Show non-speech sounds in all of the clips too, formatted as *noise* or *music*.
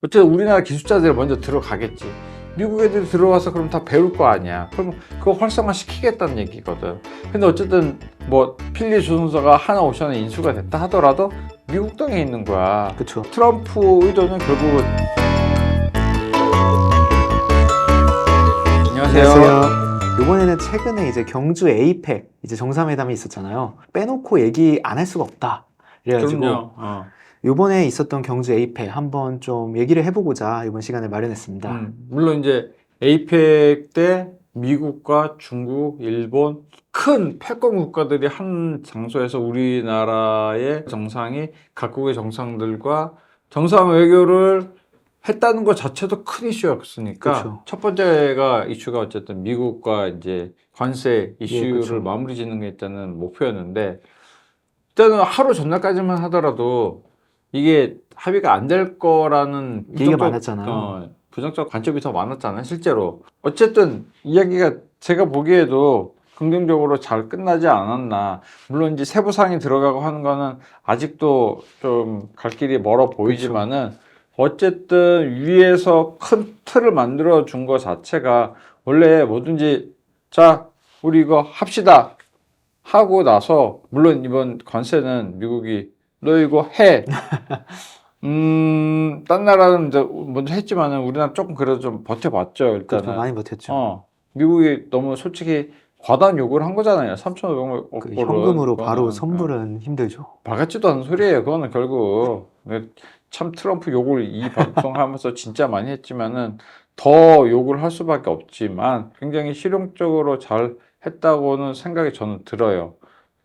어쨌든 우리나라 기술자들이 먼저 들어가겠지. 미국 애들이 들어와서 그럼 다 배울 거 아니야. 그럼 그거 활성화 시키겠다는 얘기거든. 근데 어쨌든 뭐 필리 조선소가 하나 오션에 인수가 됐다 하더라도 미국 땅에 있는 거야. 그렇죠. 트럼프 의도는 결국은 안녕하세요. 이번에는 최근에 이제 경주 에이펙 이제 정상회담이 있었잖아요. 빼놓고 얘기 안 할 수가 없다. 그래가지고 그럼 요. 어. 이번에 있었던 경주 에이펙 한번 좀 얘기를 해보고자 이번 시간을 마련했습니다. 음, 물론 이제 에이펙 때 미국과 중국, 일본 큰 패권 국가들이 한 장소에서 우리나라의 정상이 각국의 정상들과 정상 외교를 했다는 것 자체도 큰 이슈였으니까 그쵸. 첫 번째가 이슈가 어쨌든 미국과 이제 관세 이슈를 그쵸. 마무리 짓는 게 일단은 목표였는데 일단은 하루 전날까지만 하더라도 이게 합의가 안 될 거라는 얘기가 부정적- 많았잖아요. 어, 부정적 관점이 더 많았잖아요, 실제로. 어쨌든 이야기가 제가 보기에도 긍정적으로 잘 끝나지 않았나. 물론 이제 세부 사항이 들어가고 하는 거는 아직도 좀 갈 길이 멀어 보이지만은 어쨌든 위에서 큰 틀을 만들어 준것 자체가 원래 뭐든지 자, 우리 이거 합시다. 하고 나서 물론 이번 관세는 미국이 너 이거 해. 음, 딴 나라는 이제 먼저 했지만은 우리나라 조금 그래도 좀 버텨봤죠, 일단은. 그렇죠. 많이 버텼죠. 어, 미국이 너무 솔직히 과다한 요구를 한 거잖아요. 3,500억 그. 현금으로 바로 어, 선불은 힘들죠. 바가지도 않은 소리예요. 그거는 결국 네, 참 트럼프 욕을 이 방송하면서 진짜 많이 했지만은 더 욕을 할 수밖에 없지만 굉장히 실용적으로 잘 했다고는 생각이 저는 들어요.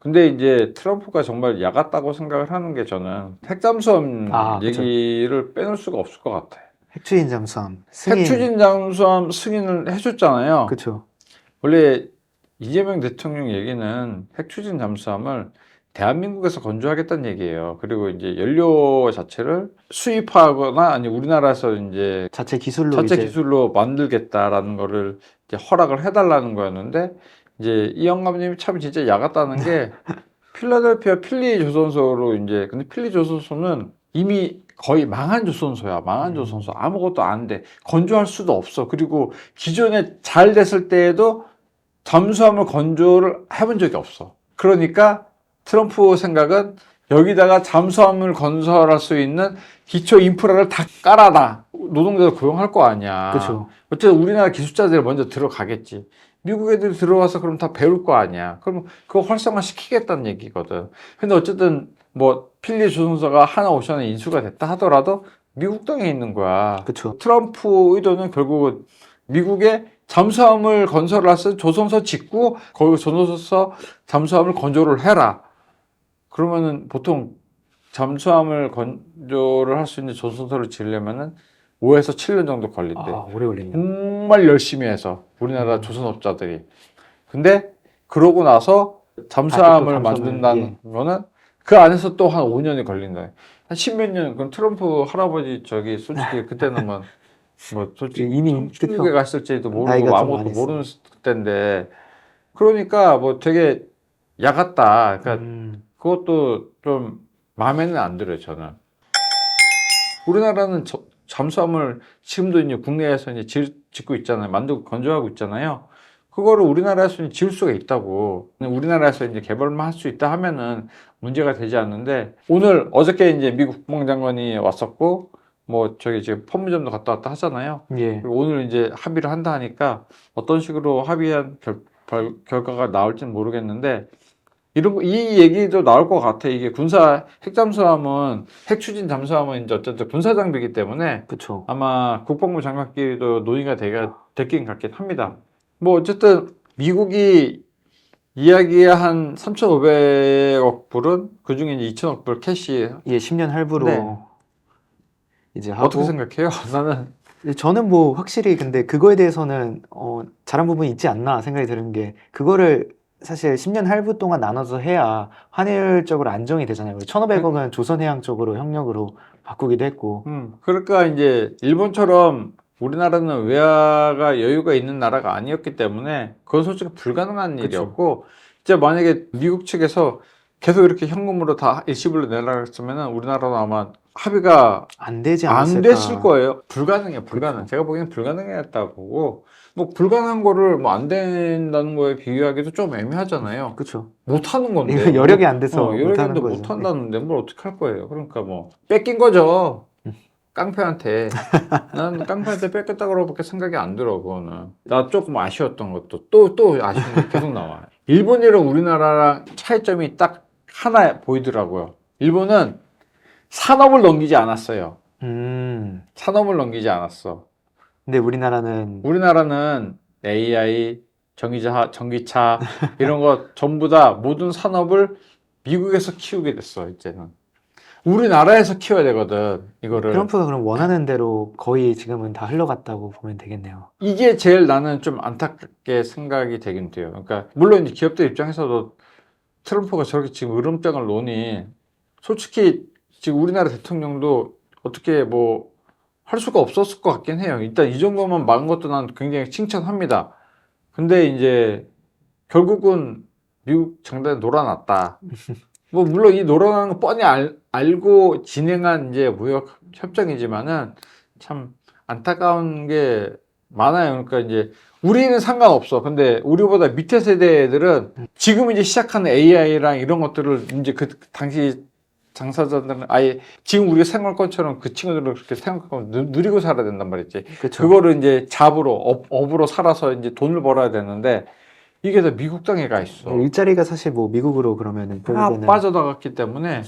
근데 이제 트럼프가 정말 야같다고 생각을 하는 게 저는 핵잠수함 아. 얘기를 빼놓을 수가 없을 것 같아요. 핵추진 잠수함 승인. 핵추진 잠수함 승인을 해줬잖아요. 그렇죠. 원래 이재명 대통령 얘기는 핵추진 잠수함을 대한민국에서 건조하겠다는 얘기예요. 그리고 이제 연료 자체를 수입하거나 아니 우리나라에서 이제 자체 기술로 자체 이제 기술로 만들겠다라는 거를 이제 허락을 해달라는 거였는데 이제 이 영감님이 참 진짜 야 같다는 게 *laughs* 필라델피아 필리 조선소로 이제 근데 필리 조선소는 이미 거의 망한 조선소야. 망한 조선소. 아무것도 안 돼. 건조할 수도 없어. 그리고 기존에 잘 됐을 때에도 잠수함을 건조를 해본 적이 없어. 그러니까 트럼프 생각은 여기다가 잠수함을 건설할 수 있는 기초 인프라를 다 깔아놔. 노동자들 고용할 거 아니야. 그렇죠. 어쨌든 우리나라 기술자들이 먼저 들어가겠지. 미국 애들이 들어와서 그럼 다 배울 거 아니야. 그럼 그거 활성화 시키겠다는 얘기거든. 근데 어쨌든 뭐 필리 조선소가 하나 오션에 인수가 됐다 하더라도 미국 땅에 있는 거야. 그렇죠. 트럼프 의도는 결국은 미국에 잠수함을 건설할 수 조선소 짓고 거기 조선소 잠수함을 건조를 해라. 그러면은 보통 잠수함을 건조를 할 수 있는 조선소를 지으려면은 5에서 7년 정도 걸린대. 아, 오래 걸리네요. 정말 열심히 해서 우리나라 조선업자들이. 근데 그러고 나서 잠수함을 잠수함을, 만든다는 거는 그 안에서 또 한 5년이 걸린다. 한 십몇 년. 그럼 트럼프 할아버지 저기 솔직히 *laughs* 그때는 뭐, 뭐 솔직히 이미 중국에. 갔을지도 모르고 좀 아무것도 모르는 때인데 그러니까 뭐 되게 야같다. 그러니까 음, 그것도 좀 마음에는 안 들어요, 저는. 우리나라는 저- 잠수함을 지금도 이제 국내에서 이제 지- 짓고 있잖아요. 만들고 건조하고 있잖아요. 그거를 우리나라에서 지을 수가 있다고. 우리나라에서 이제 개발만 할 수 있다 하면은 문제가 되지 않는데 오늘 어저께 이제 미국 국방장관이 왔었고 뭐 저기 지금 판문점도 갔다 왔다 하잖아요. 예. 그리고 오늘 이제 합의를 한다 하니까 어떤 식으로 합의한 결, 결- 결과가 나올지는 모르겠는데 이런 거, 이 얘기도 나올 것 같아. 이게 군사 핵 잠수함은 핵 추진 잠수함은 이제 어쨌든 군사 장비이기 때문에 그렇죠. 아마 국방부 장관끼리도 논의가 되가 됐긴 같긴 합니다. 뭐 어쨌든 미국이 이야기한 3,500억 불은 그 중에 이제 2천억 불 캐시 예, 10년 할부로 네. 이제 하고 어떻게 생각해요? *laughs* 나는 저는 뭐 확실히 근데 그거에 대해서는 어, 잘한 부분이 있지 않나 생각이 드는 게 그거를 사실 10년 할부 동안 나눠서 해야 환율적으로 안정이 되잖아요. 1,500억은 조선해양 쪽으로 협력으로 바꾸기도 했고 음, 그러니까 이제 일본처럼 우리나라는 외화가 여유가 있는 나라가 아니었기 때문에 그건 솔직히 불가능한 그쵸. 일이었고 이제 만약에 미국 측에서 계속 이렇게 현금으로 다 일시불로 내려고 했으면은 우리나라도 아마 합의가 안 되지 안 않았을까? 됐을 거예요. 불가능해, 불가능. 제가 보기엔 불가능했다고 보고, 뭐, 불가능한 거를 뭐 안 된다는 거에 비유하기도 좀 애매하잖아요. 그렇죠. 못 하는 건데. 이거 여력이 안 돼서 어, 여력이 못안 돼. 못 한다는데 뭘 어떻게 할 거예요. 그러니까 뭐, 뺏긴 거죠. 음. 깡패한테. *laughs* 난 깡패한테 뺏겼다 그러고밖에 생각이 안 들어, 그거는. 나 조금 아쉬웠던 것도 또, 또 아쉬운 게 계속 나와. 일본이랑 우리나라랑 차이점이 딱 하나 보이더라고요. 일본은 산업을 넘기지 않았어요. 음. 산업을 넘기지 않았어. 근데 우리나라는 우리나라는 AI, 전기차, 전기차 *laughs* 이런 거 전부 다 모든 산업을 미국에서 키우게 됐어, 이제는. 우리나라에서 키워야 되거든, 이거를. 트럼프가 그럼 원하는 대로 거의 지금은 다 흘러갔다고 보면 되겠네요. 이게 제일 나는 좀 안타깝게 생각이 되긴 돼요. 그러니까, 물론 이제 기업들 입장에서도 트럼프가 저렇게 지금 으름장을 놓니, 솔직히 지금 우리나라 대통령도 어떻게 뭐 할 수가 없었을 것 같긴 해요. 일단 이 정도만 막은 것도 난 굉장히 칭찬합니다. 근데 이제 결국은 미국 장단에 놀아놨다. 뭐 물론 이 놀아나는 거 뻔히 알, 알고 진행한 이제 무역 협정이지만은 참 안타까운 게 많아요. 그러니까 이제 우리는 상관없어. 근데 우리보다 밑에 세대 애들은 지금 이제 시작하는 AI랑 이런 것들을 이제 그 당시 당사자들은 아예 지금 우리가 생활권처럼 그 친구들은 그렇게 생각하고 누- 누리고 살아야 된단 말이지. 그렇죠. 그거를 이제 잡으로 업, 업으로 살아서 이제 돈을 벌어야 되는데 이게 다 미국 땅에 가 있어. 일자리가 사실 뭐 미국으로 그러면은 다 빠져나갔기 때문에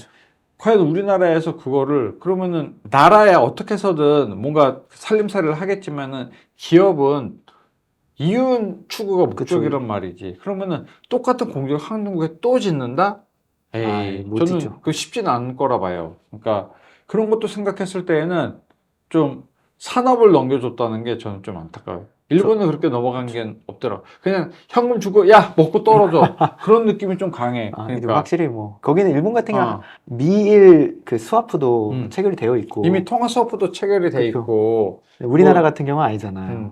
과연 우리나라에서 그거를 그러면은 나라에 어떻게 해서든 뭔가 살림살이를 하겠지만은 기업은 이윤 추구가. 목적이란 말이지. 그러면은 똑같은 공장을 한국에 또 짓는다? 에이, 못 저는 짓죠. 그 쉽지는 않을 거라 봐요. 그러니까 그런 것도 생각했을 때에는 좀 산업을 넘겨줬다는 게 저는 좀 안타까워요. 일본은 그렇게 넘어간 게 없더라. 그냥 현금 주고 야 먹고 떨어져 *laughs* 그런 느낌이 좀 강해. 아, 근데 그러니까 확실히 뭐 거기는 일본 같은 경우 어. 미일 그 스와프도 음. 체결이 되어 있고 이미 통화 서프도 체결이 돼 그렇죠. 있고 우리나라 뭐- 같은 경우 는 아니잖아요. 음.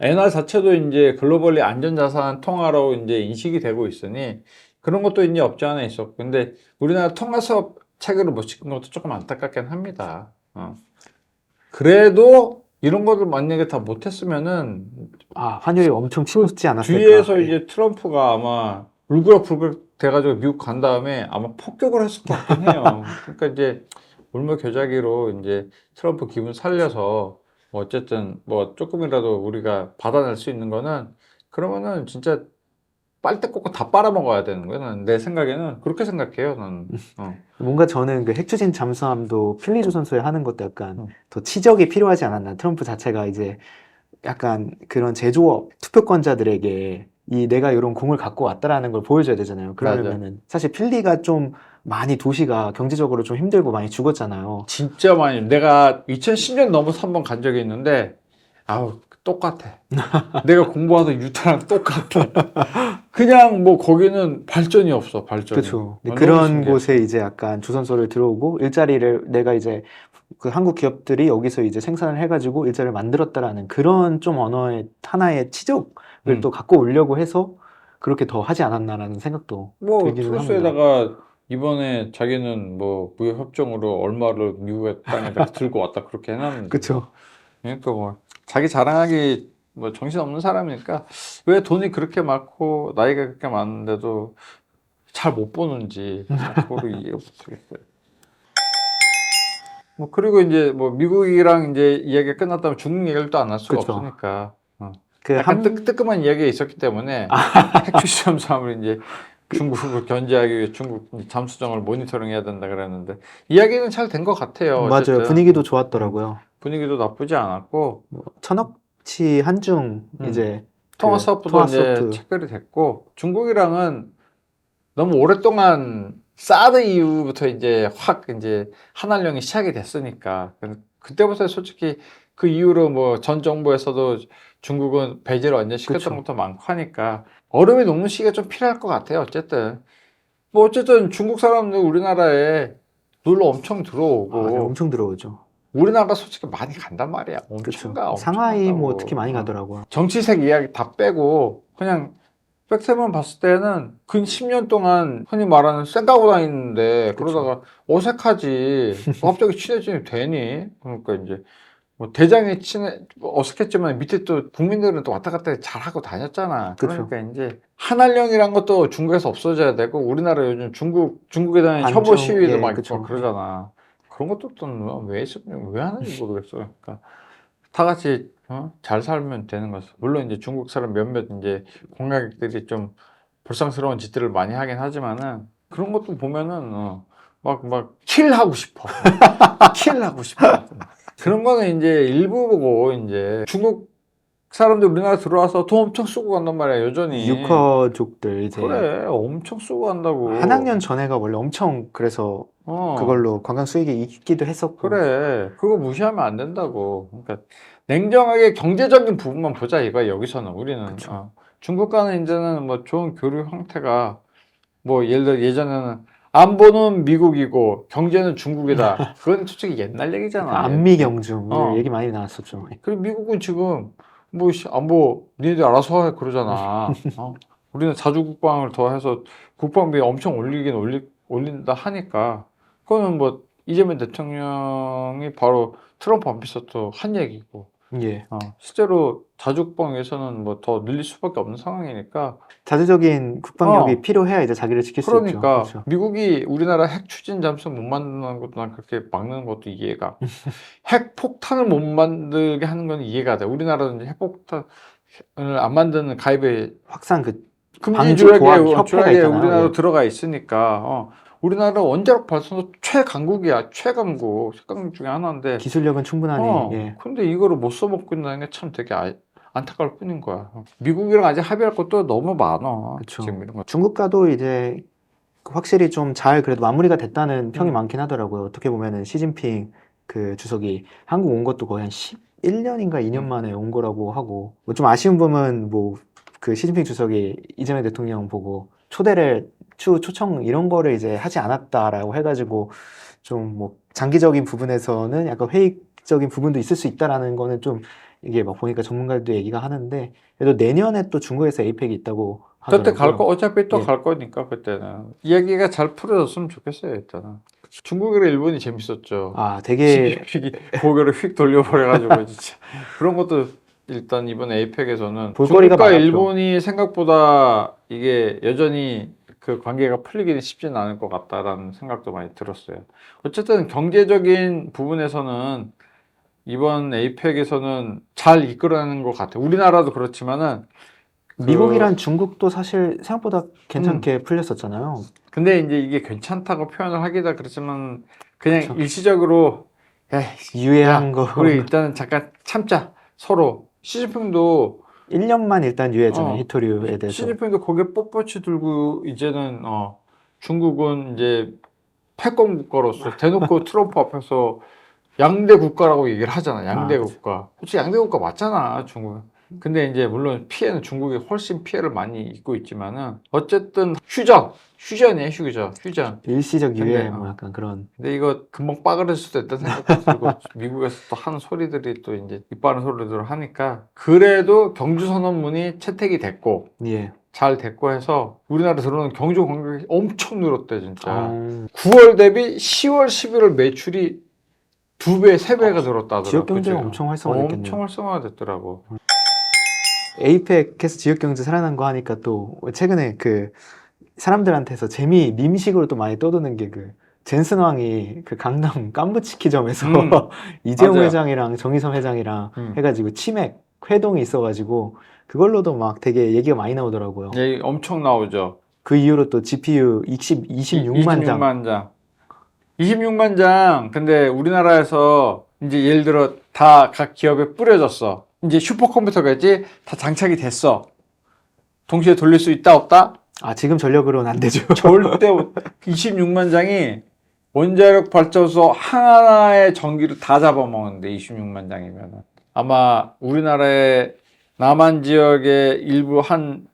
엔화 자체도 이제 글로벌리 안전자산 통화로 이제 인식이 되고 있으니 그런 것도 이제 없지 않아 있었고 근데 우리나라 통화 사업 체계를 못 시킨 것도 조금 안타깝긴 합니다. 어. 그래도 이런 것을 만약에 다 못했으면은 아 환율이 엄청 치솟지 않았을까? 뒤에서 이제 트럼프가 아마 울그락불그락 돼가지고 미국 간 다음에 아마 폭격을 했을 것 같긴 해요. *laughs* 그러니까 이제 울며 겨자기로 이제 트럼프 기분 살려서 뭐 어쨌든 뭐 조금이라도 우리가 받아낼 수 있는 거는 그러면은 진짜 빨대 꽂고 다 빨아먹어야 되는 거야. 나는 내 생각에는 그렇게 생각해요. 나는. 어. 뭔가 저는 그 핵추진 잠수함도 필리조선소에 하는 것도 약간 음. 더 치적이 필요하지 않았나. 트럼프 자체가 이제 약간 그런 제조업 투표권자들에게 이 내가 이런 공을 갖고 왔다라는 걸 보여줘야 되잖아요. 그러려면은 사실 필리가 좀 많이 도시가 경제적으로 좀 힘들고 많이 죽었잖아요. 진짜 많이 내가 2010년 넘어서 한 번 간 적이 있는데 아우 똑같아. 내가 공부하던 유타랑 똑같아. 그냥 뭐 거기는 발전이 없어 발전이. 그렇죠. 어, 그런 신기해. 곳에 이제 약간 조선소를 들어오고 일자리를 내가 이제 그 한국 기업들이 여기서 이제 생산을 해가지고 일자리를 만들었다라는 그런 좀 언어의 하나의 치적을 음. 또 갖고 오려고 해서 그렇게 더 하지 않았나라는 생각도 뭐 트루스에다가 이번에 자기는 뭐 무역 협정으로 얼마를 미국의 땅에다 *laughs* 들고 왔다 그렇게 해놨는데. 그렇죠. 그러니까 뭐 자기 자랑하기 뭐 정신 없는 사람이니까 왜 돈이 그렇게 많고 나이가 그렇게 많은데도 잘 못 보는지 그거를 이해 못하겠어요. 뭐 그리고 이제 뭐 미국이랑 이제 이야기가 끝났다면 중국 얘기를 또 안 할 수가 그쵸. 없으니까 어. 그 약간 한, 뜨, 뜨끔한 이야기가 있었기 때문에 핵추시험사을 이제 *laughs* 중국을 견제하기 위해 중국 잠수정을 모니터링해야 된다 그랬는데 이야기는 잘 된 것 같아요. 맞아요. 어쨌든. 분위기도 좋았더라고요. 분위기도 나쁘지 않았고 뭐 천억치 한중 음. 이제 통화 그 통화 이제. 체결이 됐고 중국이랑은 너무 오랫동안 사드 이후부터 이제 확 이제 한한령이 시작이 됐으니까 그- 그때부터 솔직히 그 이후로 뭐 전 정부에서도 중국은 배제를 완전 시켰던. 것도 많고 하니까 얼음이 녹는 시기가 좀 필요할 것 같아요. 어쨌든 뭐 어쨌든 중국 사람들 우리나라에 놀러 엄청 들어오고 아, 네, 엄청 들어오죠. 우리나라 솔직히 많이 간단 말이야. 엄청 그렇죠. 가. 엄청 상하이 뭐 간다고. 특히 많이 어. 가더라고요. 정치색 이야기 다 빼고 그냥 팩트만 봤을 때는 근 10년 동안 흔히 말하는 쌩까고 다니는데 그쵸. 그러다가 어색하지 *laughs* 갑자기 친해지면 되니 그러니까 이제 뭐 대장이 친해 뭐 어색했지만 밑에 또 국민들은 또 왔다 갔다 잘 하고 다녔잖아 그쵸. 그러니까 이제 한한령이란 것도 중국에서 없어져야 되고 우리나라 요즘 중국 중국에 대한 반중, 혐오 시위도 예, 막 그쵸. 그러잖아 그런 것도 또왜 있었 왜 하는지 모르겠어 그러니까 다 같이 어? 잘 살면 되는 거죠. 물론 이제 중국 사람 몇몇 이제 공약들이 좀 불쌍스러운 짓들을 많이 하긴 하지만은 그런 것도 보면은 어, 막막 킬하고 싶어. *laughs* 킬하고 싶어. 그런 거는 이제 일부 보고 이제 중국 사람들 우리나라 들어와서 돈 엄청 쓰고 간단 말이야 여전히. 유커족들 이제 그래 엄청 쓰고 간다고. 한 학년 전에가 원래 엄청 그래서 어. 그걸로 관광 수익이 있기도 했었고 그래. 그거 무시하면 안 된다고. 그러니까 냉정하게 경제적인 부분만 보자 이거야 여기서는 우리는. 그쵸. 어. 중국과는 이제는 뭐 좋은 교류 형태가 뭐 예를 들어 예전에는 안보는 미국이고 경제는 중국이다. *laughs* 그건 솔직히 옛날 얘기잖아. 안미 경중 어. 얘기 많이 나왔었죠. 그리고 미국은 지금 뭐 씨, 안보 니네들 알아서 해 그러잖아. *laughs* 어? 우리는 자주 국방을 더 해서 국방비 엄청 올리긴 올리, 올린다 하니까 그거는 뭐 이재명 대통령이 바로 트럼프 또한 얘기고 예. 어, 실제로 자주 국방 위해서는 뭐 더 늘릴 수밖에 없는 상황이니까 자주적인 국방력이 어. 필요해야 이제 자기를 지킬 수 있죠. 그러니까 그렇죠. 미국이 우리나라 핵 추진 잠수함 못 만드는 것도 난 그렇게 막는 것도 이해가 *laughs* 핵 폭탄을 못 만들게 하는 건 이해가 돼 우리나라는 핵 폭탄을 안 만드는 가입에 확산 그 금지 조약에 조합 협회가 조약에 있잖아요. 우리나라 예. 들어가 있으니까 어, 우리나라 원자력 발전소 최강국이야 최강국 최강국 중에 하나인데 기술력은 충분하니 어, 예. 근데 이거를 못 써먹고 있다는 게 참 되게 아- 안타까울 뿐인 거야 미국이랑 아직 합의할 것도 너무 많아 그쵸. 지금 이런 거 중국과도 이제 확실히 좀 잘 그래도 마무리가 됐다는 평이 음. 많긴 하더라고요. 어떻게 보면은 시진핑 그 주석이 한국 온 것도 거의 한 11년인가 2년 음. 만에 온 거라고 하고 뭐 좀 아쉬운 부분은 뭐 그 시진핑 주석이 이재명 대통령 보고 초대를 추 초청 이런 거를 이제 하지 않았다라고 해가지고 좀 뭐 장기적인 부분에서는 약간 회의적인 부분도 있을 수 있다라는 거는 좀 이게 막 보니까 전문가들도 얘기가 하는데 그래도 내년에 또 중국에서 에이펙이 있다고 그때 갈 하더라고요. 거 어차피 또 예. 갈 거니까 그때는 이야기가 잘 풀어졌으면 좋겠어요 일단은 중국이랑 일본이 재밌었죠 아, 되게 휙 고개를 휙 돌려버려가지고 진짜 그런 것도 일단 이번 에이펙에서는 볼거리가 중국과 많았죠. 일본이 생각보다 이게 여전히 그 관계가 풀리기는 쉽지는 않을 것 같다라는 생각도 많이 들었어요. 어쨌든 경제적인 부분에서는 이번 에이펙에서는 잘 이끌어내는 것 같아요. 우리나라도 그렇지만은 그- 미국이란 중국도 사실 생각보다 음. 괜찮게 풀렸었잖아요. 근데 이제 이게 괜찮다고 표현을 하기다 그렇지만 그냥 그쵸. 일시적으로 에이, 유예한 거. 우리 일단은 잠깐 참자 서로 시진핑도 1년만 일단 유예잖아요. 어, 히토류에 대해서. 시진핑도 거기에 뻣뻣이 들고 이제는 어 중국은 이제 패권 국가로서 대놓고 *laughs* 트럼프 앞에서 양대 국가라고 얘기를 하잖아 양대 아, 그치. 국가 솔직히 양대 국가 맞잖아 중국은 근데 이제 물론 피해는 중국이 훨씬 피해를 많이 입고 있지만은 어쨌든 휴전 휴전이에요 휴전 휴전 일시적 유예 근데, 뭐 어. 약간 그런. 근데 이거 금방 빠그럴 수도 있다는 생각도 들고 *laughs* 미국에서 또 하는 소리들이 또 이제 이빠른 소리들을 하니까 그래도 경주 선언문이 채택이 됐고 예. 잘 됐고 해서 우리나라 들어오는 경주 관광객이 엄청 늘었대 진짜 어, 9월 대비 10월 11월 매출이 두 배, 세 배가 늘었다 하더라고 지역 경제가? 엄청 활성화됐겠네요. 엄청 활성화가 됐더라고 에이펙에서 지역 경제 살아난 거 하니까 또 최근에 그 사람들한테서 재미 밈식으로 또 많이 떠도는 게 그 젠슨 왕이 그 강남 *laughs* 깐부치키점에서 음, *laughs* 이재용 맞아요. 회장이랑 정의선 회장이랑 음. 해가지고 치맥 회동이 있어가지고 그걸로도 막 되게 얘기가 많이 나오더라고요. 얘 엄청 나오죠 그 이후로 또 GPU 20, 26만 장. 26만 장 26만 장 근데 우리나라에서 이제 예를 들어 다 각 기업에 뿌려졌어 이제 슈퍼컴퓨터겠지 다 장착이 됐어. 동시에 돌릴 수 있다 없다? 아 지금 전력으로는 안 되죠. *laughs* 절대 26만 장이 원자력 발전소 하나의 전기를 다 잡아먹는데 26만 장이면 아마 우리나라의 남한 지역의 일부 한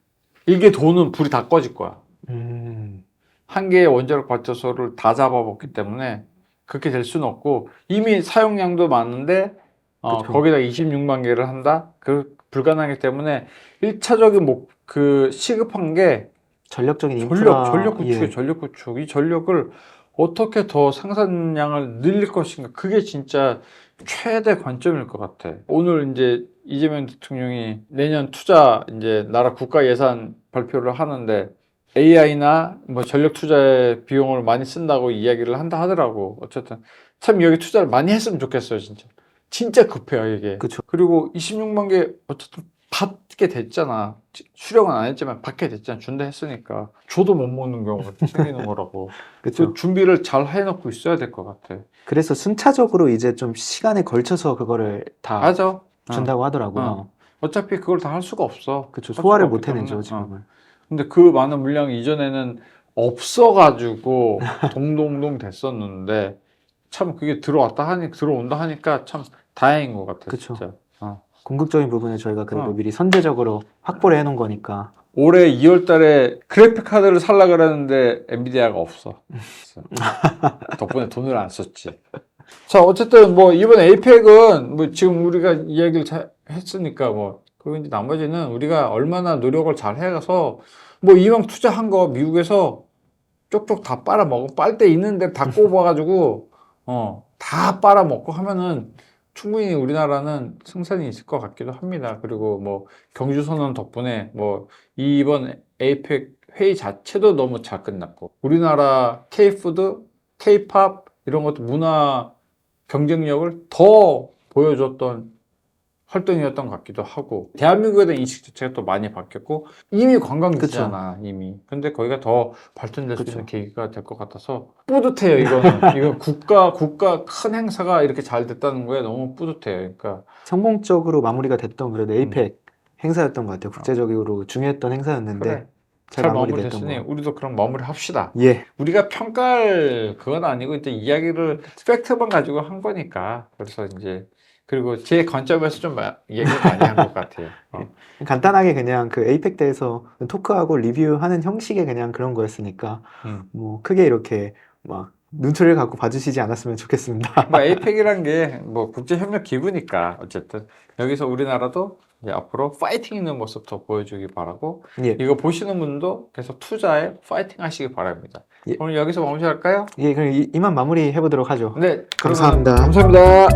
일개 도는 불이 다 꺼질 거야. 음, 한 개의 원자력 발전소를 다 잡아먹기 때문에 그렇게 될 수는 없고 이미 사용량도 많은데 어, 그쵸. 거기다 26만 개를 한다? 그 불가능하기 때문에 1차적인 목, 그 시급한 게 전력적인 전력, 인프라 전력 구축이에요. 예. 전력 구축. 이 전력을 어떻게 더 생산량을 늘릴 것인가. 그게 진짜 최대 관점일 것 같아. 오늘 이제 이재명 대통령이 내년 투자 이제 나라 국가 예산 발표를 하는데 AI나 뭐 전력 투자에 비용을 많이 쓴다고 이야기를 한다 하더라고. 어쨌든 참 여기 투자를 많이 했으면 좋겠어요, 진짜. 진짜 급해요, 이게. 그쵸. 그리고 26만 개 어쨌든 받게 됐잖아. 수령은 안 했지만 받게 됐잖아. 준다 했으니까. 줘도 못 먹는 경우가 생기는 거라고. *laughs* 그쵸. 그 준비를 잘 해놓고 있어야 될 것 같아. 그래서 순차적으로 이제 좀 시간에 걸쳐서 그거를 다 맞아. 어. 준다고 하더라고요. 어. 어차피 그걸 다 할 수가 없어. 그쵸. 할 소화를 수가 못 없기 때문에. 해내죠, 어. 지금은. 근데 그 많은 물량이 이전에는 없어가지고 *laughs* 동동동 됐었는데 참 그게 들어왔다 하니 들어온다 하니까 참 다행인 것 같아. 그쵸. 진짜. 어. 궁극적인 부분을 저희가 그래도 어. 미리 선제적으로 확보를 해놓은 거니까. 올해 2월 달에 그래픽 카드를 살라 그랬는데 엔비디아가 없어. *laughs* 덕분에 돈을 안 썼지. 자, 어쨌든 뭐 이번 에이펙은 뭐 지금 우리가 이야기를 잘 했으니까 뭐 그리고 이제 나머지는 우리가 얼마나 노력을 잘 해가서 뭐 이왕 투자한 거 미국에서 쪽쪽 다 빨아먹어 빨대 있는데 다 *laughs* 꼽아가지고 어 다 빨아먹고 하면은 충분히 우리나라는 승산이 있을 것 같기도 합니다. 그리고 뭐 경주 선언 덕분에 뭐 이번 에이펙 회의 자체도 너무 잘 끝났고 우리나라 K푸드, K팝 이런 것도 문화 경쟁력을 더 보여줬던 활동이었던 것 같기도 하고 대한민국에 대한 인식 자체가 또 많이 바뀌었고 이미 관광지잖아 이미 근데 거기가 더 발전될 수 그쵸. 있는 계기가 될 것 같아서 뿌듯해요 이거는 *laughs* 이거 국가 국가 큰 행사가 이렇게 잘 됐다는 거에 너무 뿌듯해요 그러니까 성공적으로 마무리가 됐던 그래도 에이펙 행사였던 것 어. 같아요. 국제적으로 중요했던 행사였는데 그래 잘, 잘 마무리됐으니 거. 우리도 그럼 마무리 합시다 예, 우리가 평가할 그건 아니고 이제 이야기를 팩트만 가지고 한 거니까 그래서 이제 그리고 제 관점에서 좀 마- 얘기를 많이 한 것 같아요. 어. *laughs* 간단하게 그냥 그 에이펙 때에서 토크하고 리뷰하는 형식의 그냥 그런 거였으니까 음. 뭐 크게 이렇게 막 눈초리를 갖고 봐주시지 않았으면 좋겠습니다. 뭐 *laughs* 에이펙이란 게 뭐 국제 협력 기구니까 어쨌든 여기서 우리나라도 이제 앞으로 파이팅 있는 모습 더 보여주기 바라고 예, 이거 보시는 분도 계속 투자에 파이팅 하시기 바랍니다. 예. 오늘 여기서 마무리할까요? 예, 그럼 이, 이만 마무리 해보도록 하죠. 네, 감사합니다. 감사합니다.